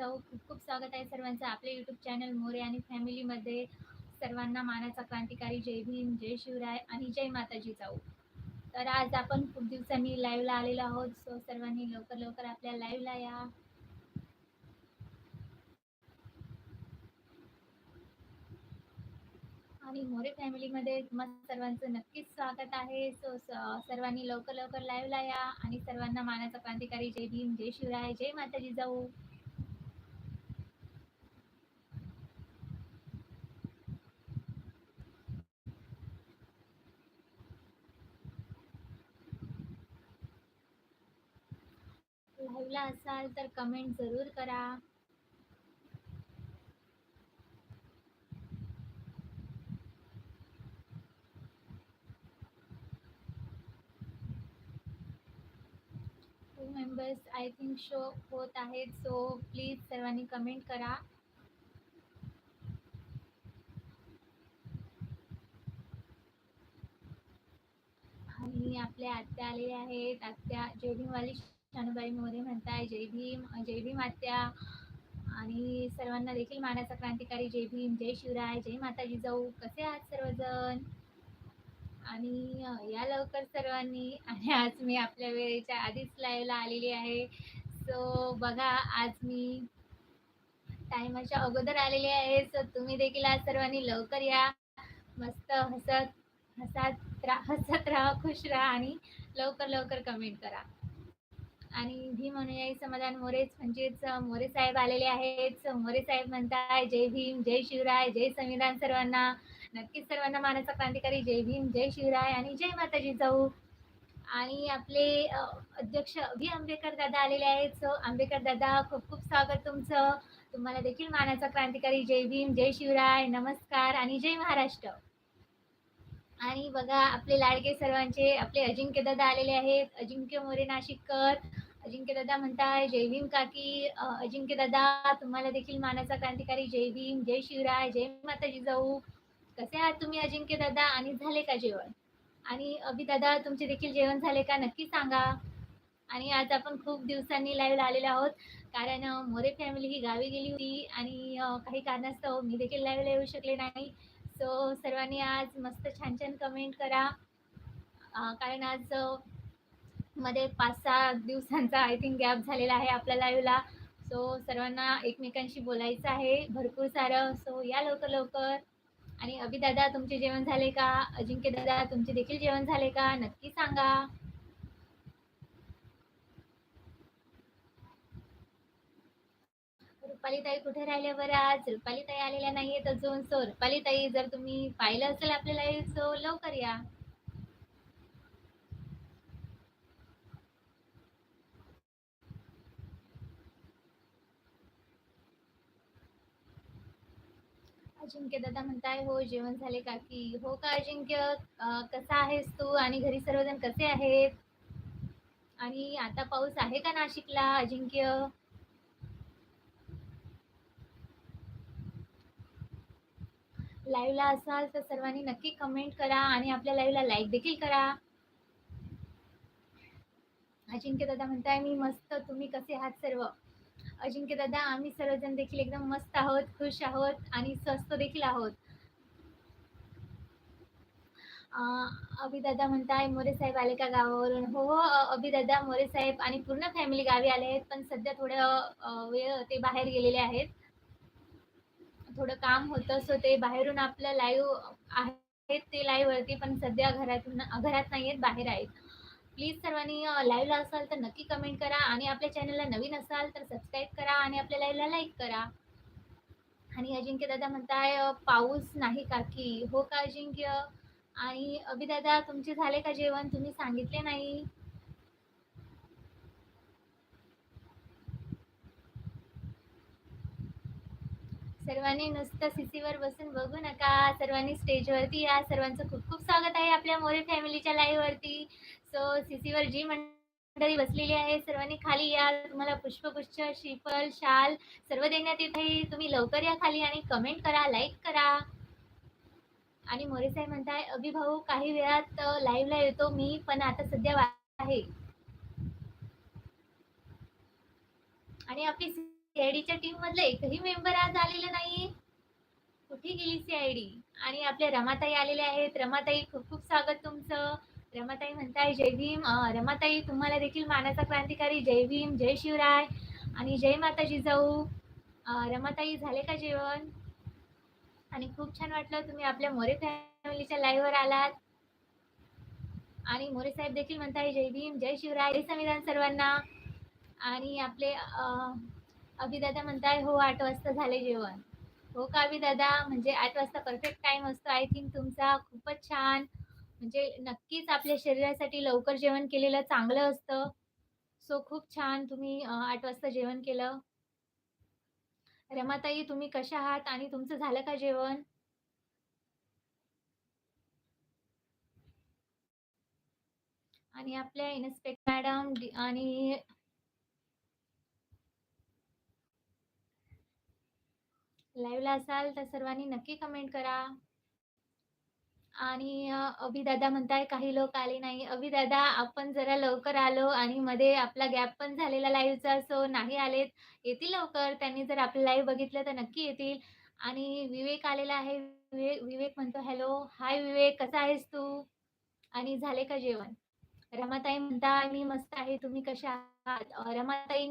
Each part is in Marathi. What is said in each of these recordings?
जाऊ. खूप खूप स्वागत आहे सर्वांचं आपल्या यूट्यूब चॅनल मोरे आणि फॅमिलीमध्ये सर्वांना मानाचा क्रांतिकारी जय भीम जय शिवराय आणि जय माताजी जाऊ. तर आज आपण खूप दिवसांनी लाईव्हला आलेलो आहोत. सो सर्वांनी लवकर लवकर आपल्या लाईव्हला या. आणि मोरे फॅमिलीमध्ये तुम्हाला सर्वांचं नक्कीच स्वागत आहे. सो सर्वांनी लवकर लवकर लाईव्हला या आणि सर्वांना मानाचा क्रांतिकारी जय भीम जय शिवराय जय माताजी जाऊ. लाईव्हला असाल तर कमेंट जरूर करा. Two members I think show होत आहेत सो प्लीज सर्वांनी कमेंट करा. आणि आपल्या आत्या आलेल्या आहेत आत्या जय शानुबाई मोरे म्हणताय जय भीम जय भीम आत्या आणि सर्वांना देखील मानाचा क्रांतिकारी जय भीम जय शिवराय जय माताजी जाऊ. कसे आहात सर्वजण? आणि या लवकर सर्वांनी आणि आज मी आपल्या वेळेच्या आधीच लाईव्हला आलेली आहे. सो बघा आज मी टायमाच्या अगोदर आलेली आहे. सो तुम्ही देखील आज सर्वांनी लवकर या. मस्त हसत हसत रा हसत राहा खुश राहा आणि लवकर लवकर कमेंट करा. आणि भीम अनुयायी समाधान मोरेच म्हणजेच मोरे साहेब आलेले आहेत. मोरे साहेब म्हणताय जय भीम जय शिवराय जय संविधान सर्वांना. नक्कीच सर्वांना मानाचा क्रांतिकारी जय भीम जय शिवराय आणि जय माताजी जाऊ. आणि आपले अध्यक्ष व्ही. आंबेडकर दादा आलेले आहेत. सो आंबेडकर दादा खूप खूप स्वागत तुमचं. तुम्हाला देखील मानाचा क्रांतिकारी जय भीम जय शिवराय नमस्कार आणि जय महाराष्ट्र. आणि बघा आपले लाडके सर्वांचे आपले अजिंक्य दादा आलेले आहेत. अजिंक्य मोरे नाशिककर. अजिंक्य दादा म्हणताय जय भीम काकी. अजिंक्य दादा तुम्हाला देखील मानाचा क्रांतिकारी जय भीम जय शिवराय जय माताजी जाऊ. कसे आहात तुम्ही अजिंक्य दादा? आणि झाले का जेवण? आणि अभि दादा तुमचे देखील जेवण झाले का? नक्की सांगा. आणि आज आपण खूप दिवसांनी लाईव्ह आलेलो आहोत. कारण मोरे फॅमिली ही गावी गेली होती. आणि काही कारणास्तव मी देखील लाईव्हला येऊ शकले नाही. सो सर्वांनी आज मस्त छान छान कमेंट करा कारण आज मध्ये पाच सहा दिवसांचा आय थिंक गॅप झालेला आहे आपल्या लाईव्हला सो सर्वांना एकमेकांशी बोलायचं आहे. भरपूर सारं. सो या लवकर लवकर. आणि अभि दादा तुमचे जेवण झाले का? अजिंक्य दादा तुमचे देखील जेवण झाले का? नक्की सांगा. रुपालीताई कुठे राहिल्या बरं आज? रुपालीताई आलेल्या नाहीयेत अजून सो रुपालीताई जर तुम्ही पाहिलं असेल आपल्याला सो लवकर या. अजिंक्य दादा म्हणताय हो जेवण झाले काकी. हो का अजिंक्य? कसा आहेस तू? आणि घरी सर्वजण कसे आहेत? आणि आता पाऊस आहे का नाशिकला अजिंक्य? लाईव्हला असाल तर सर्वांनी नक्की कमेंट करा आणि आपल्या लाईव्हला लाईक देखील करा. अजिंक्य दादा म्हणताय मी मस्त तुम्ही कसे आहात सर्व? अजिंक्य दादा आम्ही सर्वजण देखील एकदम मस्त आहोत खुश आहोत आणि स्वस्त देखील आहोत. अभिदादा म्हणताय मोरे साहेब आले का गावावरून? हो हो अभिदादा मोरे साहेब आणि पूर्ण फॅमिली गावी आले आहेत पण सध्या थोडं वेळ ते बाहेर गेलेले आहेत. थोडं काम होतं सो ते बाहेरून आपलं लाईव्ह आहेत ते लाईव्ह वरती पण सध्या घरातून घरात नाही आहेत बाहेर आहेत. प्लीज सर्वांनी लाईव्हला असाल तर नक्की कमेंट करा आणि आपल्या चॅनलला नवीन असाल तर सबस्क्राईब करा आणि आपल्या लाईव्हला लाईक करा. आणि अजिंक्य दादा म्हणताय पाऊस नाही काकी हो का अजिंक्य? आणि अभिदादा तुमचे झाले का जेवण? तुम्ही सांगितले नाही. सर्वांनी नुसतं सीसीवर बसून बघू नका. सर्वांनी स्टेजवरती या. सर्वांचं खूप खूप स्वागत आहे आपल्या मोरे फॅमिलीच्या लाईव्हवरती. सो सीसीवर जी मंडळी बसलेली आहे सर्वांनी खाली या. तुम्हाला पुष्पगुच्छ श्रीफल शाल सर्व देण्यात येत आहे. तुम्ही लवकर या खाली आणि कमेंट करा लाईक करा. आणि मोरे साहेब म्हणताय अभिभाऊ काही वेळात लाईव्हला येतो. मी पण आता सध्या आहे. आणि आपली सीआयडीच्या टीम मधलं एकही मेंबर आज आलेले नाही कुठे गेली सीआयडी आणि आपल्या रमाताई आलेल्या आहेत. रमाताई खूप खूप स्वागत तुमचं. रमाताई म्हणताय जय भीम. रमाताई तुम्हाला देखील मानाचा क्रांतिकारी. जय भीम जय शिवराय. आणि जय माता जिजाऊ रमाताई झाले का जेवण? आणि खूप छान वाटलं तुम्ही आपल्या मोरे फॅमिलीच्या लाईव्हवर आलात. आणि मोरे साहेब देखील म्हणताय जय भीम जय शिवराय. जय संविधान सर्वांना. आणि आपले अभिदादा म्हणताय हो आठ वाजता झाले जेवण. हो का अभिदादा? म्हणजे आठ वाजता परफेक्ट टाइम असतो. आय थिंक तुमचा खूपच छान म्हणजे नक्कीच आपल्या शरीरासाठी लवकर जेवण केलेलं चांगलं असतं. सो खूप छान तुम्ही आठ वाजता जेवण केलं. रमाताई तुम्ही कशा आहात आणि तुमचं झालं का जेवण? आणि आपल्या इन्स्पेक्टर मॅडम आणि लाईव्हला असाल तर सर्वांनी नक्की कमेंट करा. आणि अभिदादा म्हणताय काही लोक आले नाही. अभिदादा आपण जरा लवकर आलो आणि मध्ये आपला गॅप पण झालेला लाईव्हचा सो नाही आलेत. येतील लवकर. त्यांनी जर आपलं लाईव्ह बघितलं तर नक्की येतील. आणि विवेक आलेला आहे. विवेक विवेक म्हणतो हॅलो हाय विवेक. कसा आहेस तू? आणि झाले का जेवण? रमाताई म्हणता मी मस्त आहे. तुम्ही कशा आहात? रमाताई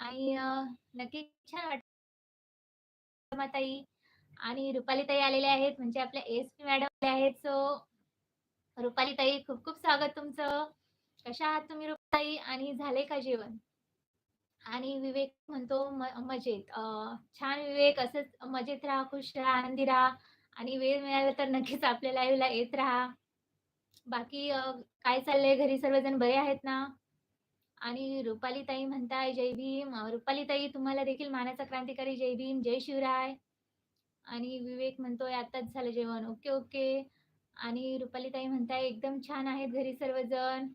आणि नक्की छान वाटतं आणि रुपालीताई आलेल्या आहेत म्हणजे आपल्या एस पी मॅडम आहेत. सो रुपालीताई खूप खूप स्वागत तुमचं. कशा आहात तुम्ही रुपताई आणि झाले का जेवण? आणि विवेक म्हणतो मजेत. छान विवेक असंच मजेत राहा खुश राहा आनंदी राहा. आणि वेळ मिळाला तर नक्कीच आपल्या लाईव्हला येत राहा. बाकी काय चाललंय? घरी सर्वजण बरे आहेत ना? आणि रुपालीताई म्हणताय जय भीम. रुपालीताई तुम्हाला देखील मानाचा क्रांतिकारी जय भीम जय शिवराय. आणि विवेक म्हणतोय आताच झालं जेवण. Okay okay. आणि रुपालीताई म्हणताय एकदम छान आहेत घरी सर्वजण.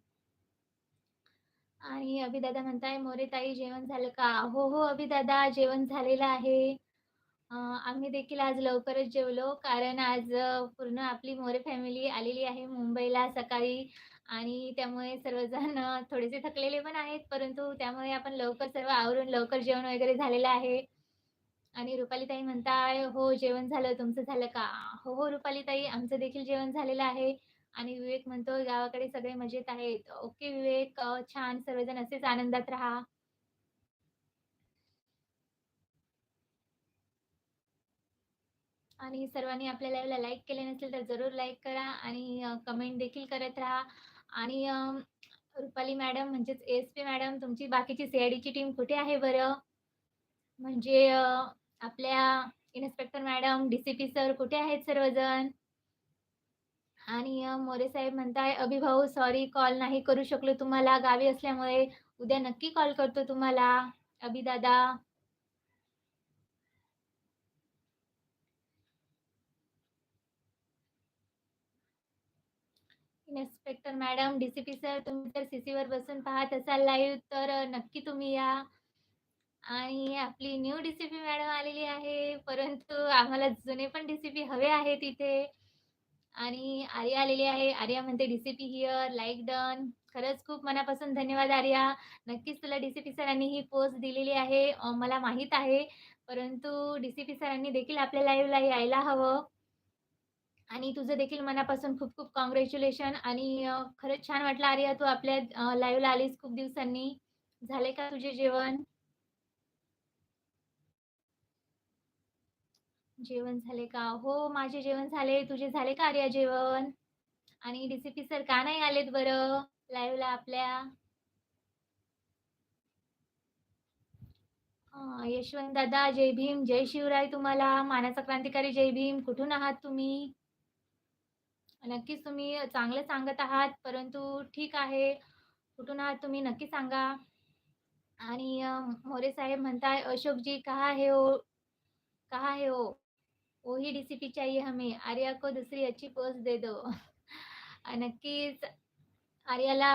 आणि अभिदादा म्हणताय मोरे ताई जेवण झालं का? हो हो अभिदादा जेवण झालेलं आहे. आम्ही देखील आज लवकरच जेवलो कारण आज पूर्ण आपली मोरे फॅमिली आलेली आहे मुंबईला सकाळी. आणि त्यामुळे सर्वजण थोडेसे थकलेले पण आहेत परंतु त्यामुळे आपण लवकर सर्व आवरून लवकर जेवण वगैरे झालेलं आहे. आणि रुपालीताई म्हणताय हो जेवण झालं. तुमचं झालं का? हो हो रुपालीताई. आमचं देखील जेवण झालेलं आहे. आणि विवेक म्हणतो गावाकडे सगळे मजेत आहेत. ओके विवेक. छान. सर्वजण असेच आनंदात राहा. आणि सर्वांनी आपल्या लाईव्हला लाईक केले नसेल तर जरूर लाईक करा आणि कमेंट देखील करत राहा. आणि रुपाली मॅडम म्हणजेच एस पी मॅडम तुमची बाकीची सीआयडीची टीम कुठे आहे बरं? म्हणजे आपल्या inspector madam D C P sir कुठे आहेत सर्वजण? आणि मोरे साहेब म्हणताय अभिभाऊ सॉरी कॉल नाही करू शकलो तुम्हाला. गावी असल्यामुळे उद्या नक्की कॉल करतो तुम्हाला. अभिदादा इन्स्पेक्टर मॅडम डीसीपी सर तुम्ही जर CC वर बसून पाहत असाल लाईव्ह तर नक्की तुम्ही या. आणि आपली न्यू डीसीपी मॅडम आलेली आहे. परंतु आम्हाला जुने पण डीसीपी हवे आहेत इथे. आणि आर्या आलेली आहे. आर्या म्हणते डीसीपी हिअर लाईक डन खरंच खूप मनापासून धन्यवाद आर्या. नक्कीच तुला डीसीपी सरांनी ही पोस्ट दिलेली आहे. मला माहीत आहे. परंतु डीसीपी सरांनी देखील आपल्या लाईव्हला यायला हवं. आणि तुझं देखील मनापासून खूप खूप कॉंग्रॅच्युलेशन आणि खरंच छान वाटलं आर्या तू आपल्या लाईव्हला आलीस खूप दिवसांनी. झाले का तुझे जेवण? जेवण झाले का? हो माझे जेवण झाले. तुझे झाले का आर्या जेवण? आणि डीसीपी सर का नाही आलेत बरं? लाईव्हला आपल्या? यशवंत दादा जय भीम जय शिवराय तुम्हाला. मानाचा क्रांतिकारी जय भीम कुठून आहात तुम्ही? नक्कीच तुम्ही चांगलं सांगत आहात परंतु ठीक आहे. कुठून आहात तुम्ही नक्की सांगा. आणि मोरे साहेब म्हणताय अशोक जी कहा है ओ? कहा है डी वही डीसीपी चाहिए हमें. आर्या को दुसरी अच्छी पोस्ट दे दो. नक्कीच आर्याला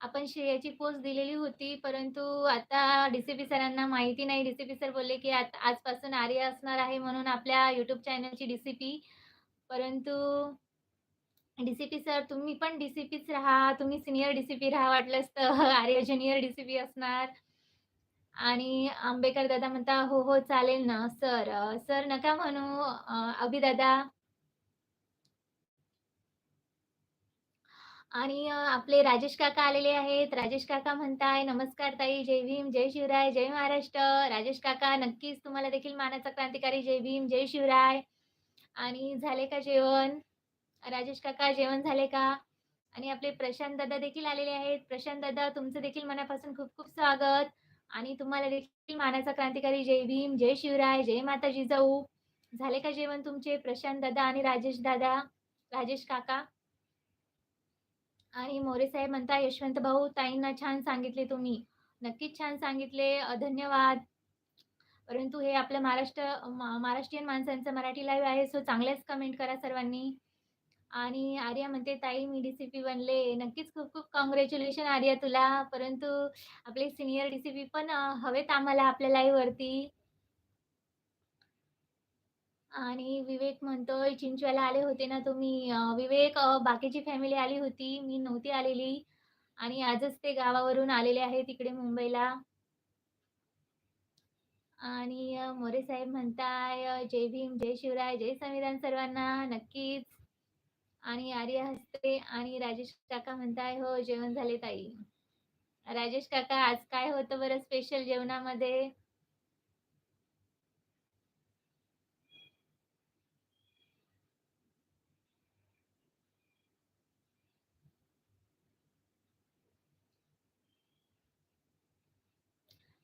आपण श्रेयाची पोस्ट दिलेली होती परंतु आता डीसीपी सरांना माहिती नाही. डीसीपी सर बोलले की आजपासून आर्या असणार आहे म्हणून आपल्या यूट्यूब चॅनलची डीसीपी परंतु डीसीपी सर तुम्ही पण डी-सी-पीच राहा. तुम्ही सिनियर डीसीपी राहा वाटलंच तर. आर्य ज्युनियर डी-सी-पी असणार. आणि आंबेकर दादा म्हणता, "हो, हो, चालेल ना सर." सर नका म्हणू अभिदादा अभि दादा. आणि आपले राजेश काका आलेले आहेत. राजेश काका म्हणताय, "नमस्कार ताई, जय भीम, जय शिवराय, जय महाराष्ट्र." राजेश काका नक्कीच तुम्हाला देखील मानाचा क्रांतिकारी जय भीम, जय शिवराय. आणि झाले का जेवण? राजेश काका जेवण झाले का? आणि आपले प्रशांत दादा देखील आलेले आहेत. प्रशांत दादा तुमचं देखील मनापासून खूप-खूप स्वागत आणि तुम्हाला देखील मानाचा क्रांतिकारी जय भीम, जय शिवराय, जय माता जिजाऊ. झाले का जेवण तुमचे प्रशांत दादा आणि राजेश दादा, राजेश काका? आणि मोरे साहेब म्हणता, "यशवंत भाऊ, ताईंना छान सांगितले तुम्ही." नक्कीच छान सांगितले. धन्यवाद. परंतु हे आपलं महाराष्ट्र महाराष्ट्रीयन माणसांचं मराठी लाईव्ह आहे, सो चांगल्याच कमेंट करा सर्वांनी. आणि आर्या म्हणते, "ताई मी डी सीपी बनले." नक्कीच खूप-खूप कॉंग्रॅच्युलेशन आर्या तुला. परंतु आपले सिनियर डी-सी-पी पण हवेत आम्हाला आपल्या लाईव्ह वरती आणि विवेक म्हणतोय, "चिंचव्याला आले होते ना तुम्ही?" विवेक बाकीची फॅमिली आली होती. मी नव्हती आलेली आणि आजच ते गावावरून आलेले आहे तिकडे मुंबईला. आणि मोरे साहेब म्हणताय, "जय भीम, जय शिवराय, जय संविधान सर्वांना." नक्कीच. आणि आर्य हस्ते आणि राजेश काका म्हणताय, "हो, जेवण झाले ताई." राजेश काका आज काय होतं बरं स्पेशल जेवणामध्ये?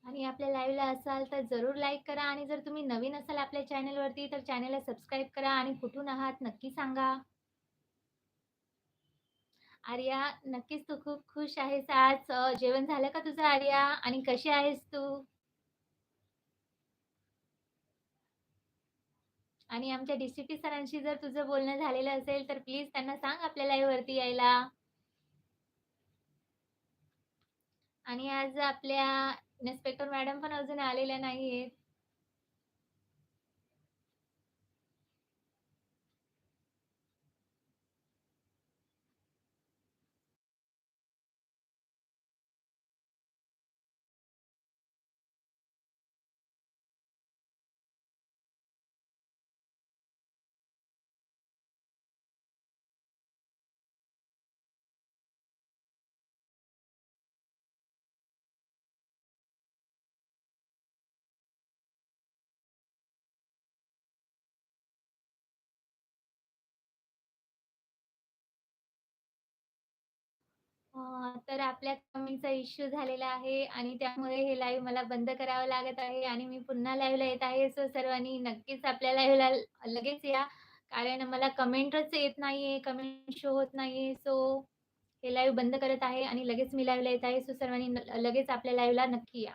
आणि आपल्या लाईव्हला असाल तर जरूर लाईक करा आणि जर तुम्ही नवीन असाल आपल्या चॅनलवरती तर चॅनलला सबस्क्राईब करा आणि कुठून आहात नक्की सांगा. आर्या, नक्कीच तू खूप खुश आहेस आज. जेवण झालं का तुझं आर्या? आणि कशी आहेस तू? आणि आमच्या डीसीपी सरांशी जर तुझं बोलणं झालेलं असेल तर प्लीज त्यांना सांग आपल्या लाईव्हवरती यायला. आणि आज आपल्या इन्स्पेक्टर मॅडम पण अजून आलेल्या नाहीयेत. तर आपल्या कमेंटचा इश्यू झालेला आहे आणि त्यामुळे हे लाईव्ह मला बंद करावं लागत आहे आणि मी पुन्हा लाईव्हला येत आहे. सो सर्वांनी नक्कीच आपल्या लाईव्हला लगेच या. कारण मला कमेंटच येत नाहीये, कमेंट शो होत नाहीये. सो हे लाईव्ह बंद करत आहे आणि लगेच मी लाईव्हला येत आहे. सो सर्वांनी लगेच आपल्या लाईव्हला नक्की या.